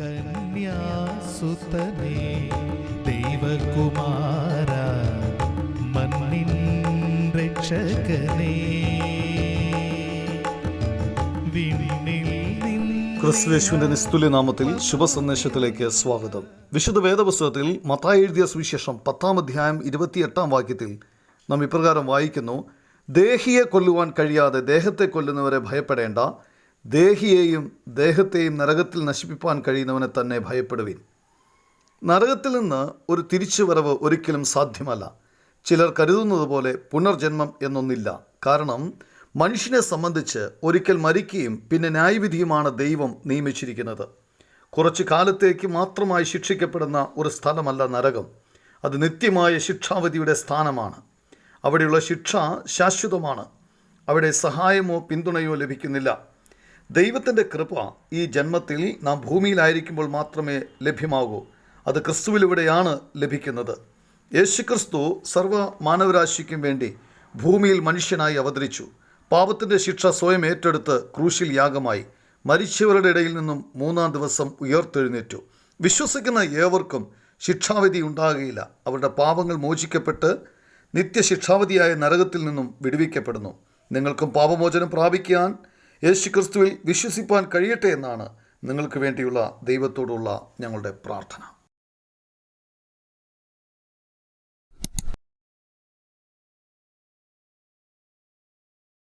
കന്യാസുതനേ ദൈവകുമാര മണ്ണിൻ രക്ഷകനേ. ക്രിസ്തുവേശുവിന്റെ നിസ്തുല്യ നാമത്തിൽ ശുഭസന്ദേശത്തിലേക്ക് സ്വാഗതം. വിശുദ്ധ വേദപുസ്തകത്തിൽ മത്തായി എഴുതിയ സുവിശേഷം പത്താം അധ്യായം ഇരുപത്തിയെട്ടാം വാക്യത്തിൽ നാം ഇപ്രകാരം വായിക്കുന്നു ദേഹിയെ കൊല്ലുവാൻ കഴിയാതെ ദേഹത്തെ കൊല്ലുന്നവരെ ഭയപ്പെടേണ്ട ദേഹിയെയും ദേഹത്തെയും നരകത്തിൽ നശിപ്പിക്കാൻ കഴിയുന്നവനെ തന്നെ ഭയപ്പെടുവിൻ. നരകത്തിൽ നിന്ന് ഒരു തിരിച്ചുവരവ് ഒരിക്കലും സാധ്യമല്ല. ചിലർ കരുതുന്നത് പോലെ പുനർജന്മം എന്നൊന്നില്ല. കാരണം മനുഷ്യനെ സംബന്ധിച്ച് ഒരിക്കൽ മരിക്കുകയും പിന്നെ ന്യായവിധിയുമാണ് ദൈവം നിയമിച്ചിരിക്കുന്നത്. കുറച്ചു കാലത്തേക്ക് മാത്രമായി ശിക്ഷിക്കപ്പെടുന്ന ഒരു സ്ഥലമല്ല നരകം. അത് നിത്യമായ ശിക്ഷാവധിയുടെ സ്ഥാനമാണ്. അവിടെയുള്ള ശിക്ഷ ശാശ്വതമാണ്. അവിടെ സഹായമോ പിന്തുണയോ ലഭിക്കുന്നില്ല. ദൈവത്തിന്റെ കൃപ ഈ ജന്മത്തിൽ നാം ഭൂമിയിലായിരിക്കുമ്പോൾ മാത്രമേ ലഭ്യമാകൂ. അത് ക്രിസ്തുവിലൂടെയാണ് ലഭിക്കുന്നത്. യേശുക്രിസ്തു സർവ മാനവരാശിക്കും വേണ്ടി ഭൂമിയിൽ മനുഷ്യനായി അവതരിച്ചു. പാപത്തിന്റെ ശിക്ഷ സ്വയം ഏറ്റെടുത്ത് ക്രൂശിൽ യാഗമായി. മരിച്ചവരുടെ ഇടയിൽ നിന്നും മൂന്നാം ദിവസം ഉയർത്തെഴുന്നേറ്റു. വിശ്വസിക്കുന്ന ഏവർക്കും ശിക്ഷാവിധി ഉണ്ടാകുകയില്ല. അവരുടെ പാപങ്ങൾ മോചിക്കപ്പെട്ട് നിത്യശിക്ഷാവധിയായ നരകത്തിൽ നിന്നും വിടുവിക്കപ്പെടുന്നു. നിങ്ങൾക്കും പാപമോചനം പ്രാപിക്കാൻ യേശുക്രിസ്തുവിൽ വിശ്വസിപ്പാൻ കഴിയട്ടെ എന്നാണ് നിങ്ങൾക്ക് വേണ്ടിയുള്ള ദൈവത്തോടുള്ള ഞങ്ങളുടെ പ്രാർത്ഥന.